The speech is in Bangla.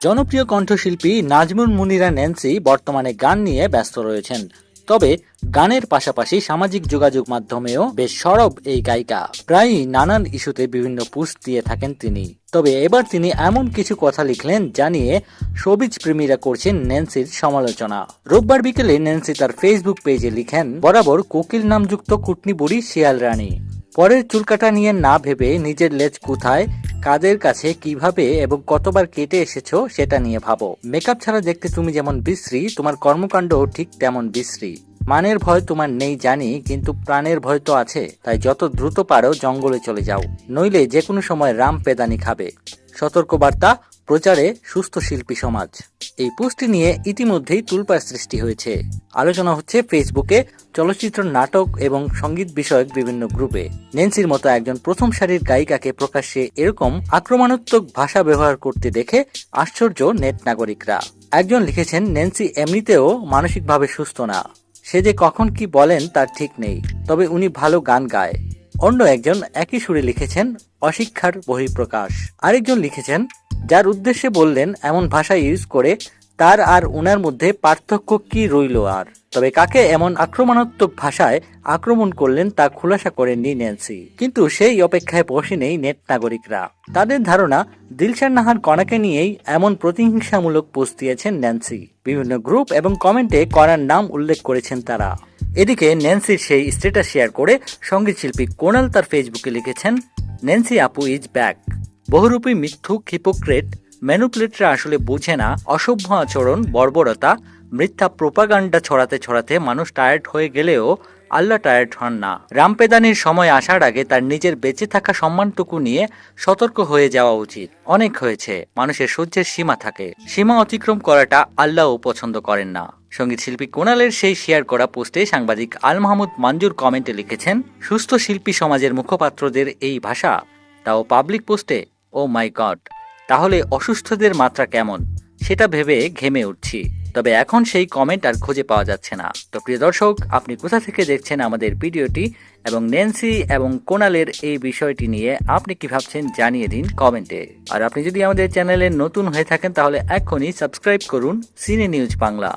জনপ্রিয় কণ্ঠশিল্পী নাজমুল মুনিরা ন্যান্সি বর্তমানে গান নিয়ে ব্যস্ত রয়েছেন। তবে গানের পাশাপাশি সামাজিক যোগাযোগ মাধ্যমেও বেশ সরব এই গায়িকা। প্রায়ই নানান ইস্যুতে বিভিন্ন পোস্ট দিয়ে থাকেন তিনি। তবে এবার তিনি এমন কিছু কথা লিখলেন জানিয়ে সবিজ প্রেমীরা করছেন ন্যান্সির সমালোচনা। রোববার বিকেলে ন্যান্সি তার ফেসবুক পেজে লিখেন, বরাবর কোকিল নামযুক্ত কুটনি বুড়ি শিয়াল রানী। পরের চুলকাটা নিয়ে না ভেবে নিজের লেজ কোথায় কাদের কাছে, কীভাবে এবং কতবার কেটে এসেছ সেটা নিয়ে ভাবো। মেকআপ ছাড়া দেখতে তুমি যেমন বিশ্রী, তোমার কর্মকাণ্ড ঠিক তেমন বিশ্রী। মানের ভয় তোমার নেই জানি, কিন্তু প্রাণের ভয় তো আছে, তাই যত দ্রুত পারো জঙ্গলে চলে যাও। নইলে যে কোনো সময় রাম পেদানি খাবে। সতর্কবার্তা প্রচারে সুস্থ শিল্পী সমাজ। এই পোস্টটি নিয়ে ইতিমধ্যেই তুলপার সৃষ্টি হয়েছে। আলোচনা হচ্ছে ফেসবুকে চলচ্চিত্র, নাটক এবং সংগীত বিষয়ক বিভিন্ন গ্রুপে। নেন্সির মতো একজন প্রথম সারির গায়িকাকে প্রকাশ্যে এরকম আক্রমণাত্মক ভাষা ব্যবহার করতে দেখে আশ্চর্য নেট নাগরিকরা। একজন লিখেছেন, নেন্সি এমনিতেও মানসিকভাবে সুস্থ না। সে যে কখন কি বলেন তার ঠিক নেই, তবে উনি ভালো গান গায়। অন্য একজন একই সুরে লিখেছেন, অশিক্ষার বহিঃপ্রকাশ। আরেকজন লিখেছেন যার উদ্দেশ্যে বললেন, এমন ভাষা ইউজ করে তার আর উনার মধ্যে পার্থক্য কি রইল আর? তবে কাকে এমন আক্রমণাত্মক ভাষায় আক্রমণ করলেন তা খুলাসা করেননি ন্যান্সি। কিন্তু সেই অপেক্ষায় বসে নেই নেট নাগরিকরা। তাদের ধারণা, দিলশান নাহার কণাকে নিয়েই এমন প্রতিহিংসামূলক পোস্ট দিয়েছেন ন্যান্সি। বিভিন্ন গ্রুপ এবং কমেন্টে কণার নাম উল্লেখ করেছেন তারা। এদিকে ন্যান্সির সেই স্ট্যাটাস শেয়ার করে সংগীত শিল্পী কোনাল তার ফেসবুকে লিখেছেন, ন্যান্সি আপু ইজ ব্যাক বহুরূপী মিথ্যুক হিপোক্রেট ম্যানুপ্লেটরা আসলে বোঝে না অসভ্য আচরণ, বর্বরতা, মিথ্যা প্রোপাগান্ডা ছড়াতে ছড়াতে মানুষ টায়ার্ড হয়ে গেলেও আল্লাহ টায়ার্ড হন না। রামপেদানির সময় আসার আগে তার নিজের বেঁচে থাকা সম্মানটুকু নিয়ে সতর্ক হয়ে যাওয়া উচিত। অনেক হয়েছে, মানুষের সহ্যের সীমা থাকে। সীমা অতিক্রম করাটা আল্লাহও পছন্দ করেন না। সংগীত শিল্পী কোনালের সেই শেয়ার করা পোস্টে সাংবাদিক আল মাহমুদ মঞ্জুর কমেন্টে লিখেছেন, সুস্থ শিল্পী সমাজের মুখপাত্রদের এই ভাষা, তাও পাবলিক পোস্টে ও মাই গড তাহলে অসুস্থদের মাত্রা কেমন? সেটা ভেবে ঘেমে উঠছি। তবে এখন সেই কমেন্ট আর খুঁজে পাওয়া যাচ্ছে না। তো প্রিয় দর্শক, আপনি কোথা থেকে দেখছেন আমাদের ভিডিওটি এবং নেন্সি এবং কোনালের এই বিষয়টি নিয়ে আপনি কি ভাবছেন জানিয়ে দিন কমেন্টে আর আপনি যদি আমাদের চ্যানেলে নতুন হয়ে থাকেন, তাহলে এখনই সাবস্ক্রাইব করুন সিনে নিউজ বাংলা